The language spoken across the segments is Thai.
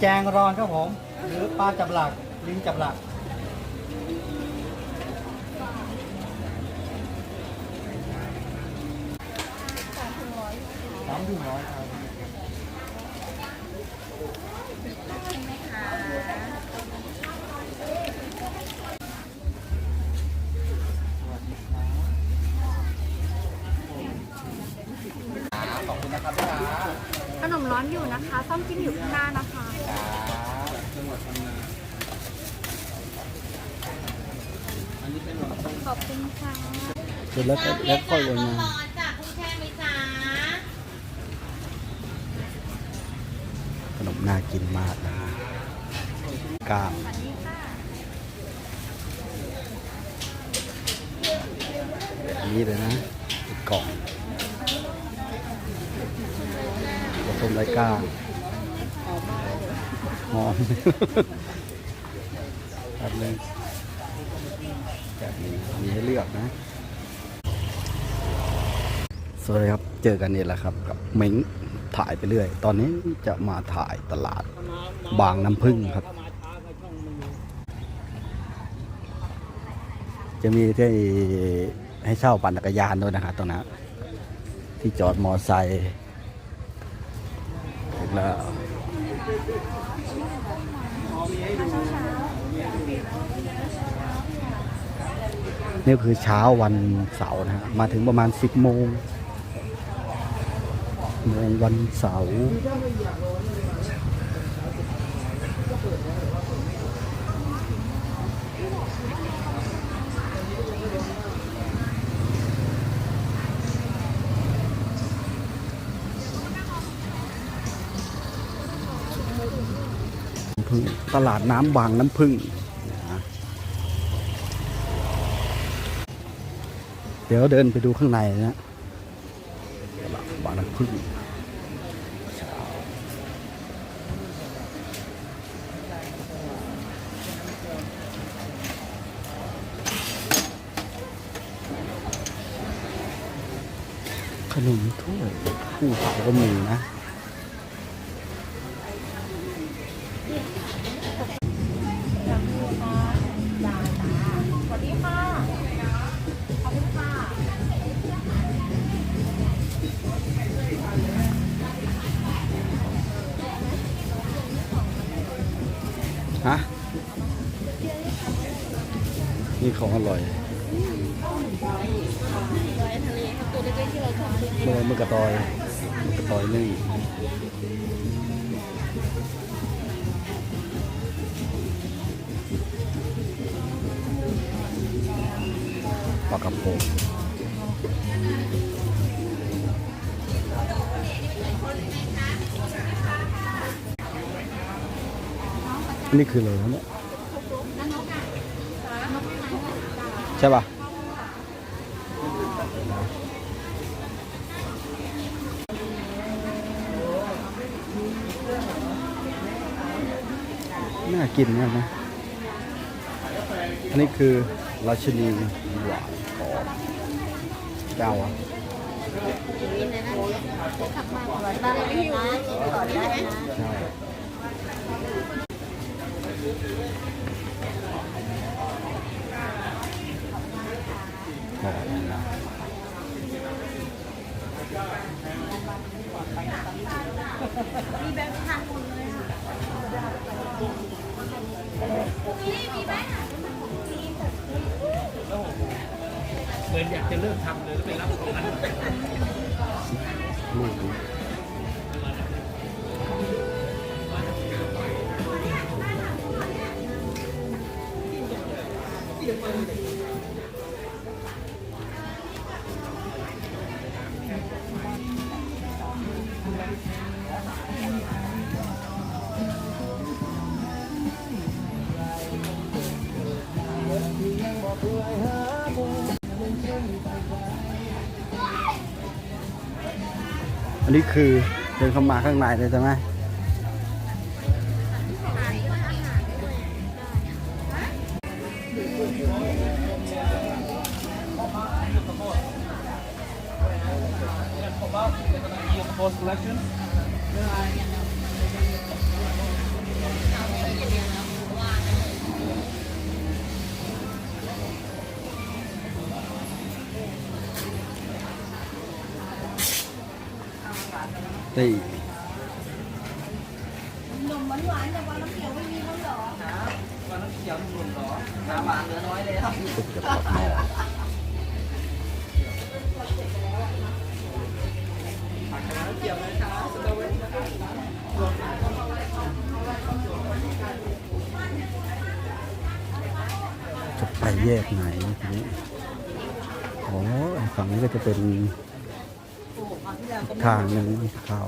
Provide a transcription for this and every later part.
แจงรอนครับผม หรือปลาจับหลัก ลิงจับหลัก สามถึงร้อยครับสวัสดีครับขอบคุณนะครับพี่ขา ขนมร้อนอยู่นะคะ ซ่อมจิ้มอยู่ข้างหน้านะคะ จังหวัดพังงาอันนี้เป็นหลอดต้ม ขอบคุณค่ะเสร็จแล้วก็แล้วค่อยลงมาร้อนจ้ะคุณแช่ไหมจ๊ะขนมน่ากินมากนะก้ามแบบนี้เลยนะเป็นกล่องผสมไรก้างหอมแบบนึงแบบนี้ มีให้เลือกนะ สวัสดีครับ เจอกันนี่แหละครับ กับเม้งถ่ายไปเรื่อย ตอนนี้จะมาถ่ายตลาดบางน้ำพึ่งครับ จะมีที่ให้เช่าปั่นจักรยานด้วยนะครับตรงนั้นที่จอดมอไซค์แล้ว นี่คือเช้าวันเสาร์นะฮะมาถึงประมาณ 10 โมงโมงวันเสาร์ตลาดน้ำบางน้ำพึ่งนะ เดี๋ยวเดินไปดูข้างในนะตลาดบางน้ำพึ่งขนมถ้วยผู้เผาก็มีนะ ปลากระพงนี่คืออะไรวะเนี่ยใช่ป่ะน่ากินมากนะอันนี้คือ ราชินีหวานของเจ้าอะได้เลยนะกินก่อได้นะใช่หอมนะมีแบงค์พันหมดเลยค่ะ นอยากจะเริ่มทำเลยแล้วไปรับของนั้นลู อันนี้คือเดินเข้ามาข้างในเลยใช่ไหม collection นี่นมหวานๆแต่ว่าน้ำเขียวไม่มีแล้วเหรอวันน้ำเขียวหนุ่มๆเหรอน้ำหวานเหลือน้อยเลยครับซุปจะปอกหม้อจะไปแยกไหนทีนี้ อ๋อ ฝั่งนี้ก็จะเป็น ทางหนึ่งเข้า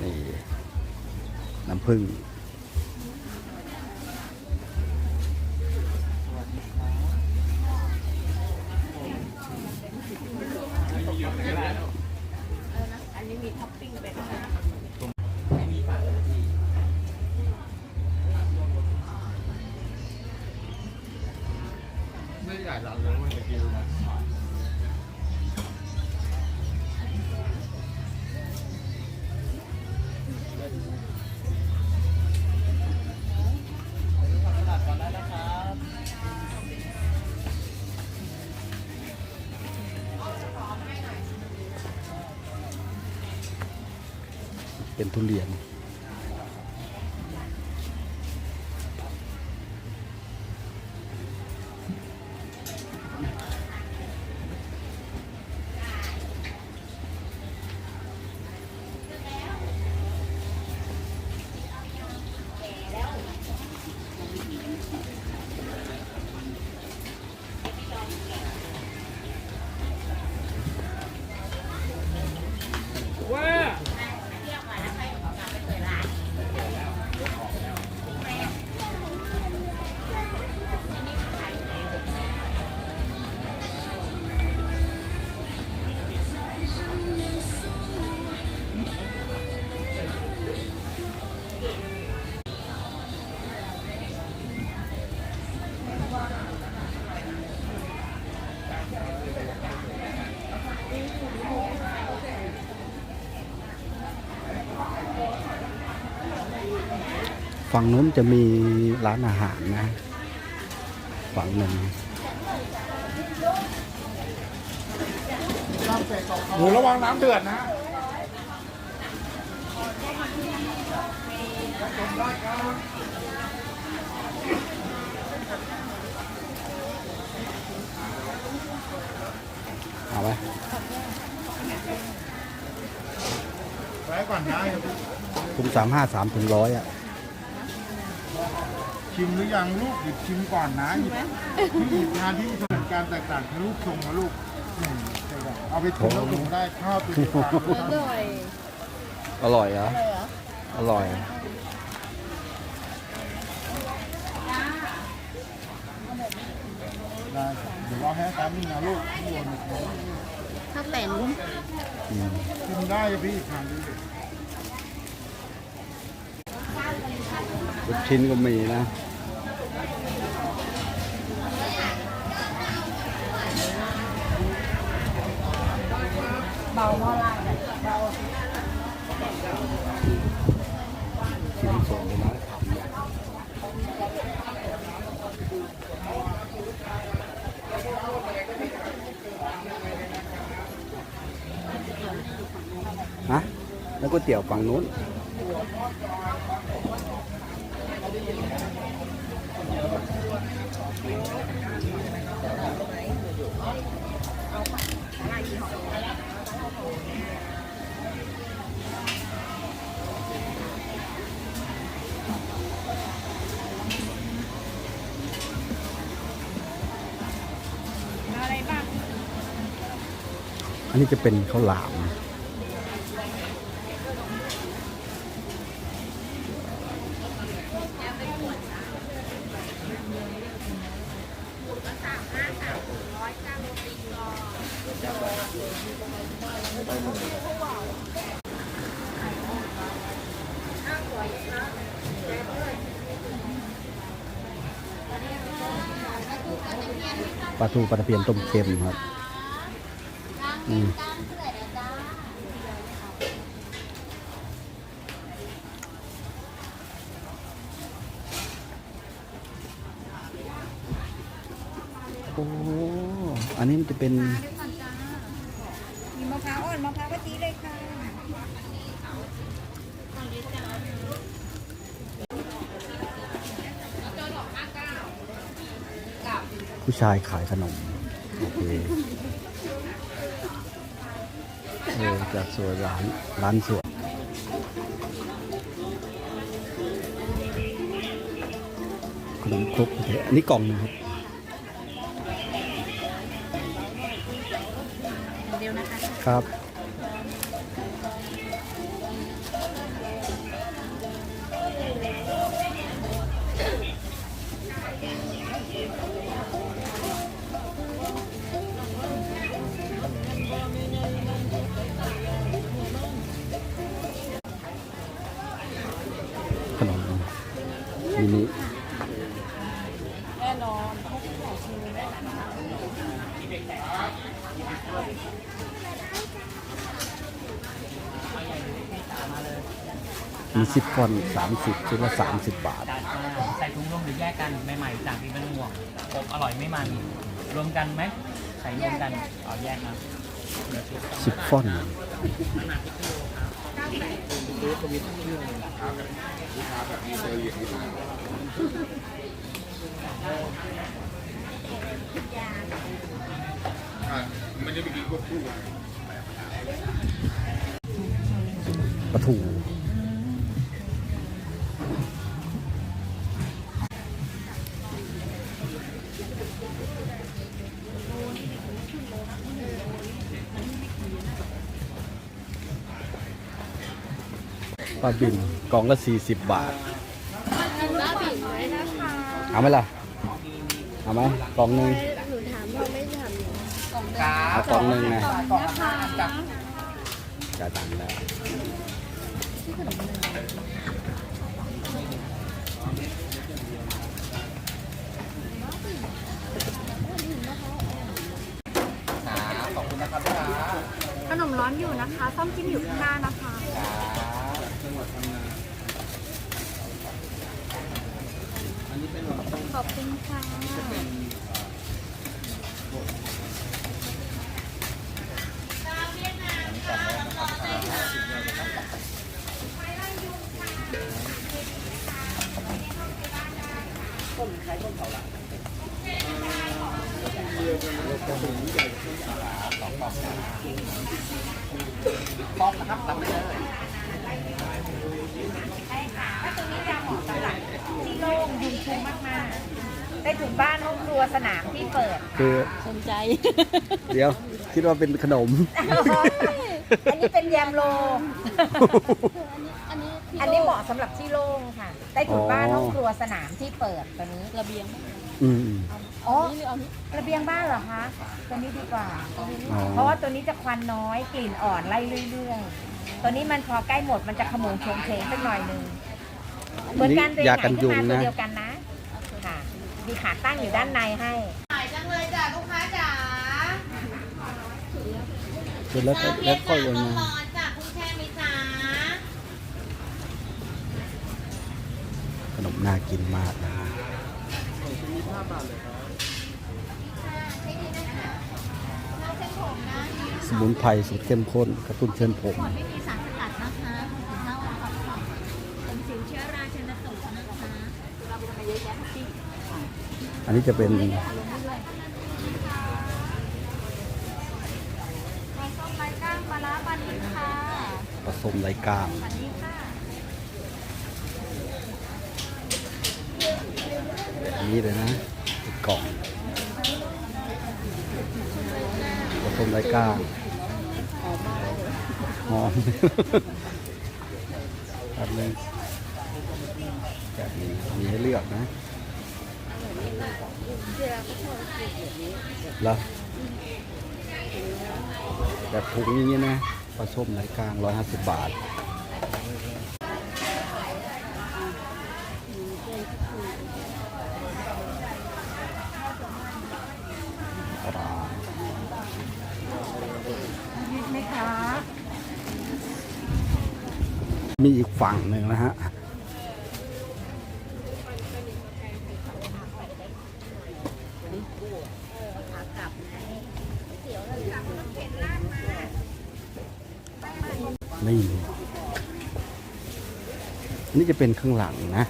นี่น้ำผึ้งอันนี้มีท็อปปิ้งไปด้วยไม่หลังเลยมันจะกินนะ ทุเรียน ฝั่งนู้นจะมีร้านอาหารนะ ฝั่งหนึ่งหนูระวังน้ำเดือดนะเอาไหมไว้ก่อนนะถุงสามห้าสามถึงร้อยอะ ชิมหรือยังลูกหยิบชิมก่อนนะหยิบพี่หยิบทานที่ถนัดการแตกต่างคือลูกทรงนะลูกอืมใช่ครับเอาไปทุนแล้วทรงได้ข้าวเป็นปากอร่อยอร่อยเหรออร่อย ได้เดี๋ยวเอาให้ตามนี่นะลูกข้างบนถ้าแต่งอืมชิมได้พี่ทานดู ลูกชิ้นก็มีนะเบาเมื่อไรเบาชิ้นส่งไร้นขำเนี่ยฮะแล้วก๋วยเตี๋ยวฝั่งนู้น นนี้จะเป็นข้าวหลาม ปลาทูปลาตะเพียนต้มเค็มครับ โอ้อันนี้มันจะเป็นมะพร้าวอ่อนมะพร้าวกะเลยค่ะผู้ชายขายขนม โอเค ออจากสวยร้านร้านสวยขนมครกโอเคอันนี้กล่องหนึงครับ เดียวนะคะ ครับ มินิแน่นอนมีสิบฟอนสามสิบชุดละสามสิบบาท ใส่ถุงรวมหรือแยกกันใหม่ๆจากที่เป็นห่วงอบอร่อยไม่มันรวมกันไหมใส่รวมกันเอาแยกนะสิบฟอน อะมันจะไปกินควบคู่กันปลาถู ปลาบินกล่องละสี่สิบบาทบ้าบิ่งไว้นะคะเอาไหมล่ะ เอาไหมกล่องหนึ่งหนูถามว่าไม่ทำกล่องครัเอาบกล่องหนึ่งนะนะคะจ่ายตังค์แล้วครับขอบคุณนะครับลูกค้าขนมร้อนอยู่นะคะ ซ่อมจิ้มอยู่ข้างหน้านะคะ ขอบคุณค่ะพร้อมนะครับตักได้เลย ใช่ค่ะถ้าตรงนี้จะเหมาะสำหรับที่โล่งยุงชุมมากๆ ได้ถึงบ้านห้องครัวสนามที่เปิด คือ สนใจ เดี๋ยว คิดว่าเป็นขนม อันนี้เป็นแยมโล อันนี้อันนี้เหมาะสำหรับที่โล่งค่ะได้ถึงบ้านอ๋อห้องครัวสนามที่เปิดตัวนี้ ระเบียงอืม อ๋อนี่หรือเอานี้ระเบียงบ้านเหรอคะ ตัวนี้ดีกว่า อ๋อ เพราะว่าตัวนี้จะควันน้อยกลิ่นอ่อนไล่เรื่อยๆ ตัวนี้มันพอใกล้หมดมันจะขโมงโชงเชงสักหน่อยหนึงเหมือนกันยากันยุงขึ้นมาตัวนะ เดียวกันนะค่ะ มีขาตั้งอยู่ด้านในให้เสร็จแล้วก็แล้วค่อยลงมาขนมน่ากินมากนะสมุนไพรสูตรเข้มข้นกระตุ้นเส้นผม ไม่มีสารสกัดนะคะถึงเท่าอ่อนค่ะเป็นสิวเชื้อราชนตุนะคะเราไปทำมาเยอะแยะที่ อั นนี้จะเป็นลงเรื่อยปลาส้มไร้ก้างปลาร้าปลานิ่มค่ะผสมไรก้างปลานิ่มค่ะอันนี้เลยนะเป็นกล่องผสมไรก้างหอมแบบนึงแบบนี้มีให้เลือกนะ เหรอแบบถุงอย่างนี้นะปลาส้มไหลกลาง 150 บาท มีอีกฝั่งหนึ่งนะฮะ ปลาไหมคะมีอีกฝั่งหนึ่งนะฮะนี่นี่จะเป็นข้างหลังนะ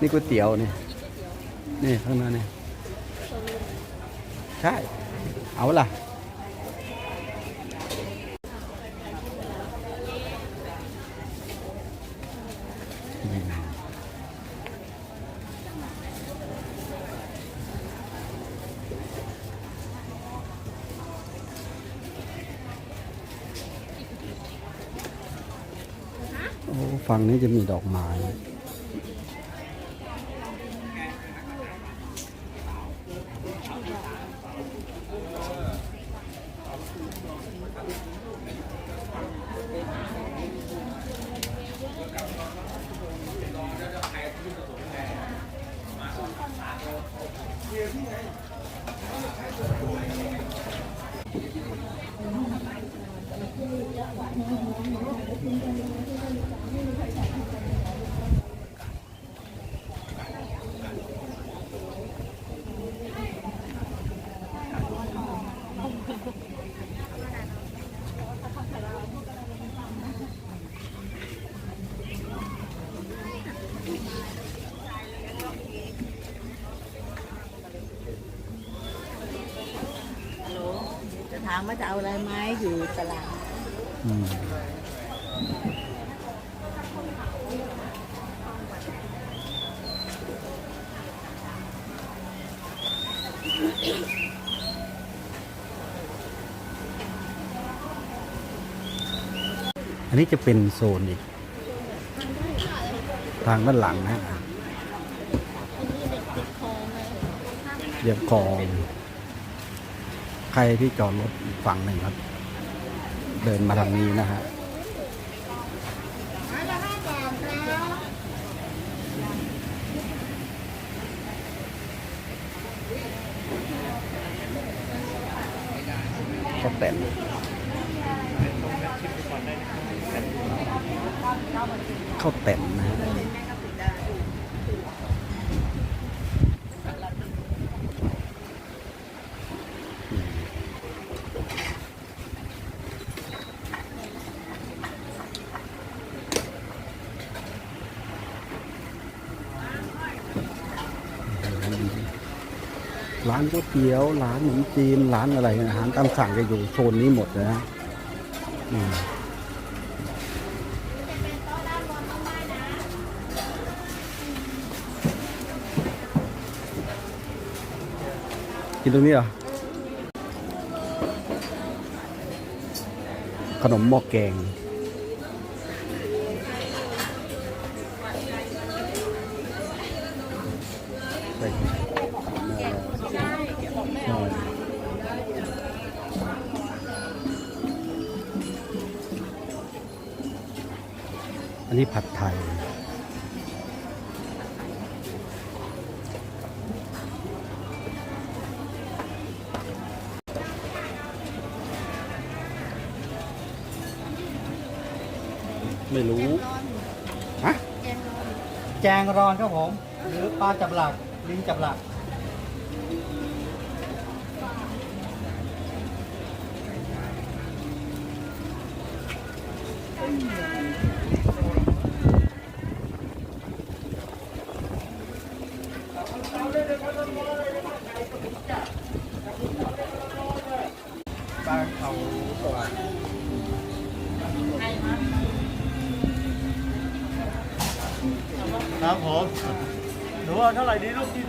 นี่ก๋วยเตี๋ยวเนี่ยนี่ข้างหน้าเนี่ยใช่ เอาล่ะ โอ้ ฝั่งนี้จะมีดอกไม้ามว่าจะเอาอะไรไหมอยู่ตลาดอืมอันนี้จะเป็นโซนอีก ทางด้านหลังนะฮะเรียบคลอง ใครที่จอดรถอีกฝั่งหนึ่งครับ เดินมาทางนี้นะฮะก็แต่นข้าวแต่นนะฮะ ก๋วยเตี๋ยวร้านขนมจีนร้านอะไรอาหารตามสั่งจะอยู่โซนนี้หมดนะกินตรงนี้เหรอ ขนมหม้อแกงใส่ อันนี้ผัดไทย ไม่รู้ ฮะ แจงรอนครับผม หรือปลาจับหลัก ลิงจับหลักป